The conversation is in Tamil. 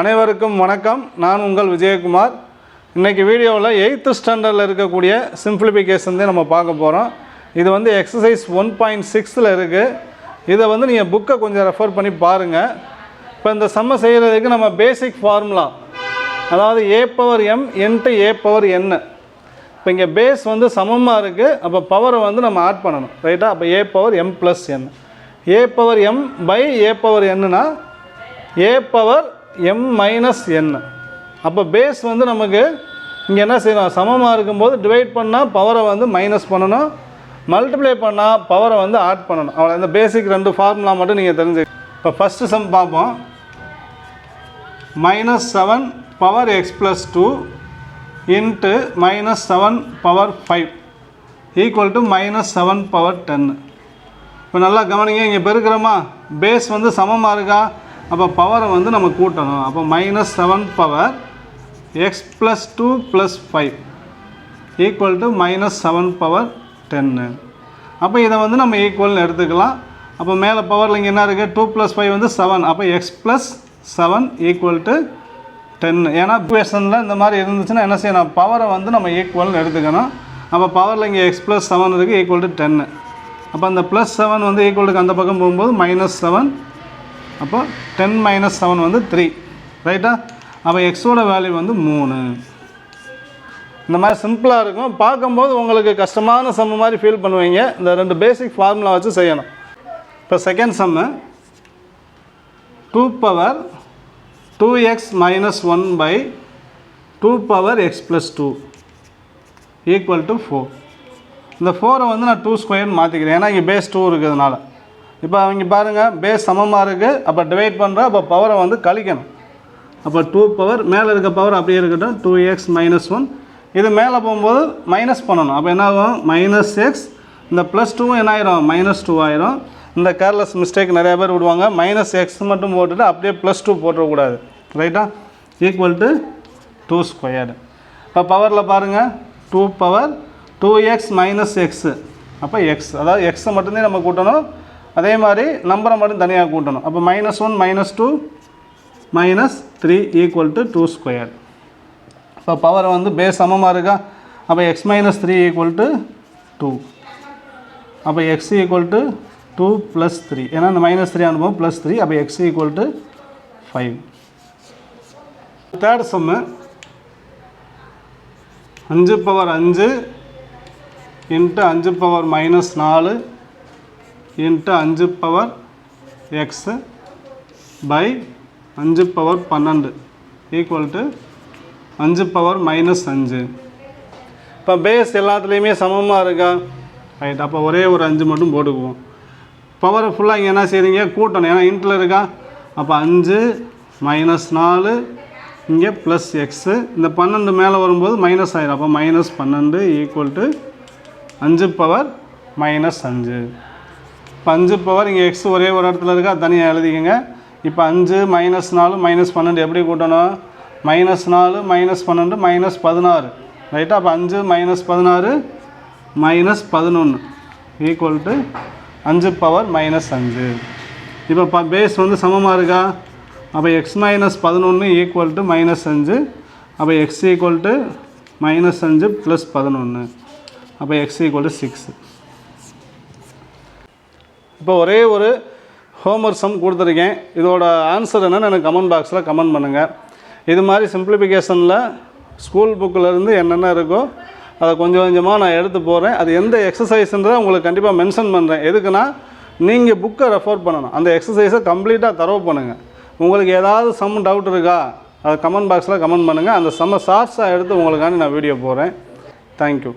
அனைவருக்கும் வணக்கம். நான் உங்கள் விஜயகுமார். இன்றைக்கி வீடியோவில் எயித்து ஸ்டாண்டர்டில் இருக்கக்கூடிய சிம்பிளிஃபிகேஷன் தான் நம்ம பார்க்க போகிறோம் இது வந்து எக்ஸசைஸ் ஒன் பாயிண்ட் சிக்ஸில் இருக்குது இதை வந்து நீங்கள் புக்கை கொஞ்சம் ரெஃபர் பண்ணி பாருங்கள் இப்போ இந்த செம்ம செய்கிறதுக்கு நம்ம பேசிக் ஃபார்முலா அதாவது A power M and A power என்ன இப்போ இங்கே பேஸ் வந்து சமமாக இருக்குது அப்போ பவரை வந்து நம்ம ஆட் பண்ணணும். ரைட்டாக அப்போ a power m plus n a power m by a power என்னன்னா a power m minus n அப்போ பேஸ் வந்து நமக்கு இங்கே என்ன செய்யணும்? சமமாக இருக்கும்போது டிவைட் பண்ணால் பவரை வந்து மைனஸ் பண்ணணும். மல்டிப்ளை பண்ணால் பவரை வந்து ஆட் பண்ணணும். அவ்வளோ இந்த பேசிக் ரெண்டு ஃபார்முலா மட்டும் நீங்கள் தெரிஞ்சு இப்போ ஃபஸ்ட்டு சம் பார்ப்போம். Minus seven power x plus two into minus seven power five equal to minus seven power டென்னு இப்போ நல்லா கவனிங்க. இங்கே பெருக்கிறோமா? பேஸ் வந்து சமமாக இருக்கா? அப்போ பவரை வந்து நம்ம கூட்டணும். அப்போ minus seven power x plus two plus five equal to minus seven power டென்னு அப்போ இதை வந்து நம்ம ஈக்குவல்னு எடுத்துக்கலாம். அப்போ மேலே பவரில் இங்கே என்ன இருக்குது டூ ப்ளஸ் ஃபைவ் வந்து செவன் அப்போ x plus seven equal to ten ஏன்னா இக்குவேஷனில் இந்த மாதிரி இருந்துச்சுன்னா என்ன செய்யணும்? பவரை வந்து நம்ம ஈக்குவல்னு எடுத்துக்கணும். அப்போ பவரில் இங்கே எக்ஸ் ப்ளஸ் செவன் இருக்குது ஈக்குவல் டு டென்னு அப்போ அந்த ப்ளஸ் செவன் வந்து ஈக்குவலுக்கு அந்த பக்கம் போகும்போது மைனஸ் செவன் அப்போ டென் மைனஸ் செவன் வந்து த்ரீ ரைட்டா அப்போ எக்ஸோட வேல்யூ வந்து மூணு. இந்த மாதிரி சிம்பிளாக இருக்கும். பார்க்கும்போது உங்களுக்கு கஷ்டமான சம்மு மாதிரி ஃபீல் பண்ணுவீங்க. இந்த ரெண்டு பேசிக் ஃபார்முலா வச்சு செய்யணும். இப்போ second sum two power two x minus one by two power x plus two equal to four இந்த ஃபோரை வந்து நான் டூ ஸ்கொயர்னு மாற்றிக்கிறேன் ஏன்னா இங்கே பேஸ் டூ இருக்கிறதுனால. இப்போ அவங்க பாருங்கள் பேஸ் சமமாக இருக்குது அப்போ டிவைட் பண்ணுறோம் அப்போ பவரை வந்து கழிக்கணும். அப்போ டூ பவர் மேலே இருக்க பவர் அப்படியே இருக்கட்டும். டூ எக்ஸ் மைனஸ் ஒன் இது மேலே போகும்போது மைனஸ் பண்ணணும். அப்போ என்ன ஆகும்? மைனஸ் எக்ஸ் இந்த ப்ளஸ் டூவும் என்ன ஆயிரும்? மைனஸ் டூ ஆயிரும். இந்த கேர்லெஸ் மிஸ்டேக் நிறைய பேர் விடுவாங்க. மைனஸ் எக்ஸ் மட்டும் போட்டுட்டு அப்படியே ப்ளஸ் டூ போட்டுறக்கூடாது. ரைட்டா ஈக்குவல் டு டூ ஸ்கொயர்டு இப்போ பவரில் பாருங்கள் two power two x minus x அப்போ எக்ஸ் அதாவது எக்ஸை மட்டும்தான் நம்ம கூட்டணும். அதே மாதிரி நம்பரை மட்டும் தனியாக கூட்டணும். அப்போ minus one minus two minus three equal to two square இப்போ பவர் வந்து பேஸ் சமமாக இருக்கா? அப்போ x minus three equal to two அப்போ x equal to two plus three ஏன்னா இந்த மைனஸ் த்ரீ அனுபவம் ப்ளஸ் த்ரீ அப்போ x equal to five third sum அஞ்சு பவர் அஞ்சு இன்ட்டு அஞ்சு பவர் மைனஸ் நாலு இன்ட்டு அஞ்சு பவர் எக்ஸு பை அஞ்சு பவர் பன்னெண்டு ஈக்குவல் டு அஞ்சு பவர் மைனஸ் அஞ்சு இப்போ பேஸ் எல்லாத்துலேயுமே சமமாக இருக்கா? ரைட் அப்போ ஒரே ஒரு அஞ்சு மட்டும் போட்டுக்குவோம். பவரை ஃபுல்லாக இங்கே என்ன செய்கிறீங்க கூட்டணும். ஏன்னா இன்ட்டில் இருக்கா? அப்போ அஞ்சு மைனஸ் நாலு இங்கே ப்ளஸ் எக்ஸு இந்த பன்னெண்டு மேலே வரும்போது மைனஸ் ஆயிடும் அப்போ மைனஸ் பன்னெண்டு ஈக்குவல் டு அஞ்சு பவர் மைனஸ் அஞ்சு இப்போ அஞ்சு பவர் இங்கே எக்ஸ் ஒரே ஒரு இடத்துல இருக்கா? தனியாக எழுதிக்கோங்க. இப்போ அஞ்சு மைனஸ் நாலு மைனஸ் பன்னெண்டு எப்படி கூட்டணும்? மைனஸ் நாலு மைனஸ் பன்னெண்டு மைனஸ் பதினாறு. ரைட்டா அப்போ அஞ்சு மைனஸ் பதினாறு மைனஸ் பதினொன்று ஈக்குவல் டு அஞ்சு பவர் மைனஸ் அஞ்சு. இப்போ ப பேஸ் வந்து சமமாக இருக்கா? அப்போ எக்ஸ் மைனஸ் பதினொன்று ஈக்குவல் டு மைனஸ் அஞ்சு. அப்போ எக்ஸ் ஈக்குவல் டு மைனஸ் அஞ்சு ப்ளஸ் பதினொன்று அப்போ எக்ஸ் ஈக்குவல் டு சிக்ஸு இப்போ ஒரே ஒரு ஹோம்ஒர்க் சம் கொடுத்துருக்கேன். இதோட ஆன்சர் என்னென்னு எனக்கு கமெண்ட் பாக்ஸில் கமெண்ட் பண்ணுங்கள் இது மாதிரி சிம்பிளிஃபிகேஷனில் ஸ்கூல் புக்கிலேருந்து என்னென்ன இருக்கோ அதை கொஞ்சம் கொஞ்சமாக நான் எடுத்து போகிறேன் அது எந்த எக்ஸசைஸ்ன்றதை உங்களுக்கு கண்டிப்பாக மென்ஷன் பண்ணுறேன் எதுக்குன்னா நீங்கள் புக்கை ரெஃபர் பண்ணணும். அந்த எக்ஸசைஸை கம்ப்ளீட்டாக தரவு பண்ணுங்கள் உங்களுக்கு ஏதாவது சம் டவுட் இருக்கா அதை கமெண்ட் பாக்ஸில் கமெண்ட் பண்ணுங்கள் அந்த செம்ம ஷார்ட்ஸாக எடுத்து உங்களுக்காண்டி நான் வீடியோ போடுறேன். தேங்க்யூ